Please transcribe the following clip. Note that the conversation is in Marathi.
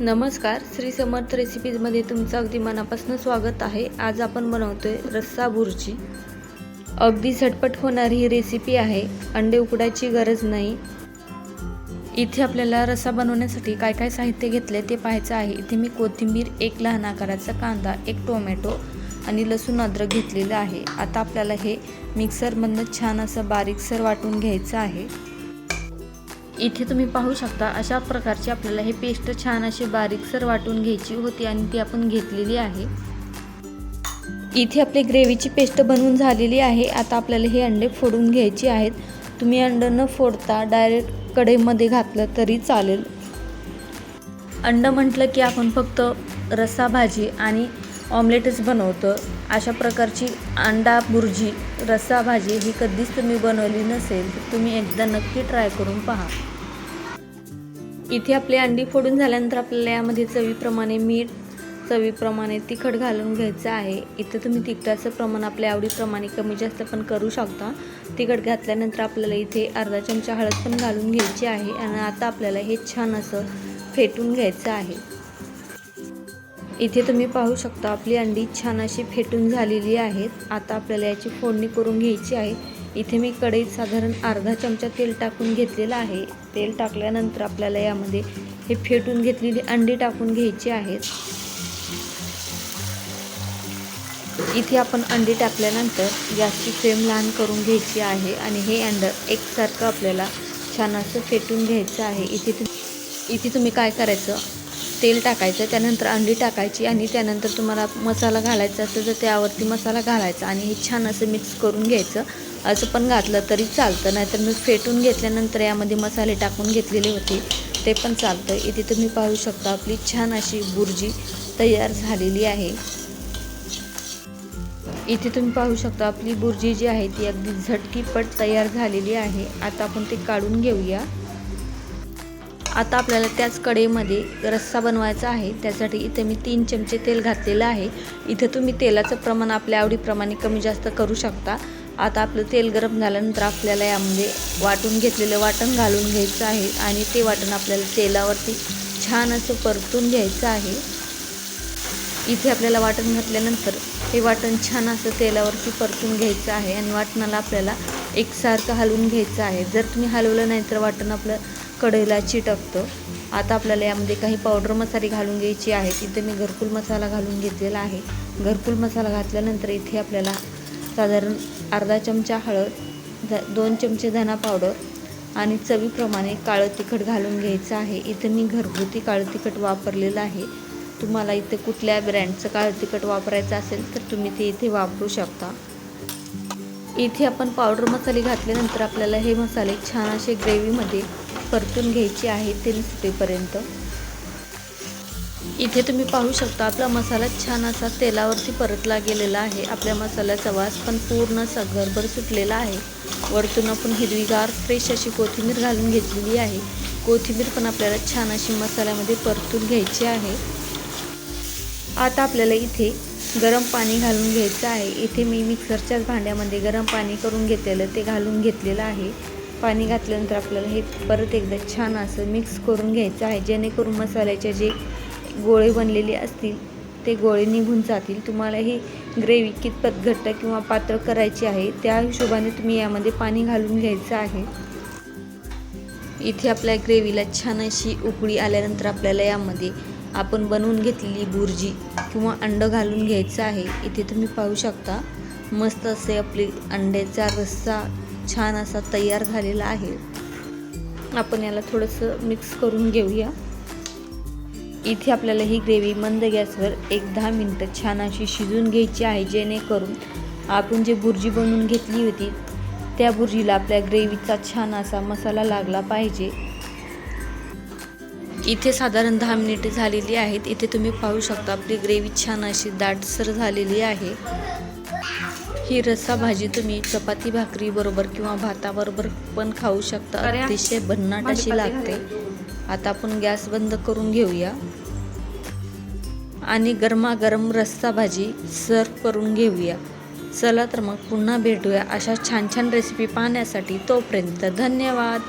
नमस्कार श्री समर्थ रेसिपीजमध्ये तुमचं अगदी मनापासून स्वागत आहे. आज आपण बनवतोय रस्सा भुर्जी अगदी झटपट होणारी ही रेसिपी आहे. अंडे उकडायची गरज नाही. इथे आपल्याला रस्सा बनवण्यासाठी काय काय साहित्य घेतले ते पाहायचं आहे. इथे मी कोथिंबीर एक लहान आकाराचा कांदा एक टोमॅटो आणि लसूण अद्रक घेतलेलं आहे. आता आपल्याला हे मिक्सरमधनं छान असं बारीकसर वाटून घ्यायचं आहे. इथे तुम्ही पाहू शकता अशा प्रकारची आपल्याला हे पेस्ट छान अशी बारीकसर वाटून घ्यायची होती आणि ती आपण घेतलेली आहे. इथे आपली ग्रेव्हीची पेस्ट बनवून झालेली आहे. आता आपल्याला हे अंडे फोडून घ्यायचे आहेत. तुम्ही अंड न फोडता डायरेक्ट कढईमध्ये घातलं तरी चालेल. अंड म्हटलं की आपण फक्त रस्सा भाजी आणि ऑमलेटच बनवतो. अशा प्रकारची अंडा बुर्जी रस्सा भाजी ही कधीच तुम्ही बनवली नसेल तर तुम्ही एकदा नक्की ट्राय करून पहा. इथे आपली अंडी फोडून झाल्यानंतर आपल्याला यामध्ये चवीप्रमाणे मीठ चवीप्रमाणे तिखट घालून घ्यायचं आहे. इथं तुम्ही तिखटाचं प्रमाण आपल्या आवडीप्रमाणे कमी जास्त पण करू शकता. तिखट घातल्यानंतर आपल्याला इथे अर्धा चमचा हळद पण घालून घ्यायची आहे आणि आता आपल्याला हे छान असं फेटून घ्यायचं आहे. इथे तुम्ही पाहू शकता आपली अंडी छान अशी फेटून झालेली आहेत. आता आपल्याला याची फोडणी करून घ्यायची आहे. इथे मी कढईत साधारण अर्धा चमचा तेल टाकून घेतलेलं आहे. तेल टाकल्यानंतर आपल्याला यामध्ये हे फेटून घेतलेली अंडी टाकून घ्यायची आहेत. इथे आपण अंडी टाकल्यानंतर गॅसची फ्लेम लहान करून घ्यायची आहे आणि हे अंड एकसारखं आपल्याला छान असं फेटून घ्यायचं आहे. इथे इथे तुम्ही काय करायचं? तेल टाकायचं त्यानंतर अंडी टाकायची आणि त्यानंतर तुम्हाला मसाला घालायचा असेल तर त्यावरती मसाला घालायचा आणि हे छान असं मिक्स करून घ्यायचं. असं पण घातलं तरी चालतं नाहीतर मी फेटून घेतल्यानंतर यामध्ये मसाले टाकून घेतलेले होते ते पण चालतं. इथे तुम्ही पाहू शकता आपली छान अशी बुर्जी तयार झालेली आहे. इथे तुम्ही पाहू शकता आपली बुर्जी जी आहे ती अगदी झटकीपट तयार झालेली आहे. आता आपण ते काढून घेऊया. आता आपल्याला त्याच कढईमध्ये रस्सा बनवायचा आहे. त्यासाठी इथे मी तीन चमचे तेल घातलेलं आहे. इथे तुम्ही तेलाचं प्रमाण आपल्या आवडीप्रमाणे कमी जास्त करू शकता. आता आपलं तेल गरम झाल्यानंतर आपल्याला यामध्ये वाटून घेतलेलं वाटण घालून घ्यायचं आहे आणि ते वाटण आपल्याला तेलावरती छान असं परतून घ्यायचं आहे. इथे आपल्याला वाटण घातल्यानंतर हे वाटण छान असं तेलावरती परतून घ्यायचं आहे आणि वाटणाला आपल्याला एकसारखं हलवून घ्यायचं आहे. जर तुम्ही हलवलं नाही तर वाटण आपलं कढईला चिटकतं आता आपल्याला यामध्ये काही पावडर मसाले घालून घ्यायचे आहेत. इथे मी घरकुल मसाला घालून घेतलेला आहे. घरकुल मसाला घातल्यानंतर इथे आपल्याला साधारण अर्धा चमचा हळद ध दोन चमचे धना पावडर आणि चवीप्रमाणे काळं तिखट घालून घ्यायचं आहे. इथं मी घरगुती काळं तिखट वापरलेलं आहे. तुम्हाला इथे कुठल्या ब्रँडचं काळं तिखट वापरायचं असेल तर तुम्ही ते इथे वापरू शकता. इथे आपण पावडर मसाले घातल्यानंतर आपल्याला हे मसाले छान असे ग्रेव्हीमध्ये परतून घ्यायची आहे तेल सुटेपर्यंत. इथे तुम्ही पाहू शकता आपला मसाला छान असा तेलावरती परतला गेलेला आहे. आपल्या मसाल्याचा वास पण पूर्ण असा घरभर सुटलेला आहे. वरतून आपण हिरवीगार फ्रेश अशी कोथिंबीर घालून घेतलेली आहे. कोथिंबीर पण आपल्याला छान अशी मसाल्यामध्ये परतून घ्यायची आहे. आता आपल्याला इथे गरम पाणी घालून घ्यायचं आहे. इथे मी मिक्सरच्याच भांड्यामध्ये गरम पाणी करून घेतलेलं ते घालून घेतलेलं आहे. पाणी घातल्यानंतर आपल्याला हे परत एकदा छान असं मिक्स करून घ्यायचं आहे. जेणेकरून मसाल्याचे जे गोळे बनलेले असतील ते गोळे निघून जातील. तुम्हाला ही ग्रेव्ही कितपत घट्ट किंवा पातळ करायची आहे त्या हिशोबाने तुम्ही यामध्ये पाणी घालून घ्यायचं आहे. इथे आपल्या ग्रेव्हीला छान अशी उकळी आल्यानंतर आपल्याला यामध्ये आपण बनवून घेतलेली बुर्जी किंवा अंड घालून घ्यायचं आहे. इथे तुम्ही पाहू शकता मस्त असे आपली अंड्याचा रस्सा छान असा तयार झालेला आहे. आपण याला थोडंसं मिक्स करून घेऊया. इथे आपल्याला ही ग्रेव्ही मंद गॅसवर एक दहा मिनटं छान अशी शिजून घ्यायची आहे जेणेकरून आपण जे बुर्जी बनवून घेतली होती त्या भुर्जीला आपल्या ग्रेव्हीचा छान असा मसाला लागला पाहिजे. इथे साधारण दहा मिनिटे झालेली आहेत. इथे तुम्ही पाहू शकता आपली ग्रेव्ही छान अशी दाटसर झालेली आहे. ही रस्सा भाजी तुम्ही चपाती भाकरी बरोबर किंवा भाताबरोबर पण खाऊ शकता. अतिशय भन्नाट अशी लागते. आता आपण गॅस बंद करून घेऊया. आणि गरमागरम रस्सा भाजी सर्व करून घेऊया. चला तर मग पुन्हा भेटूया अशा छान छान रेसिपी पाहण्यासाठी. तोपर्यंत धन्यवाद.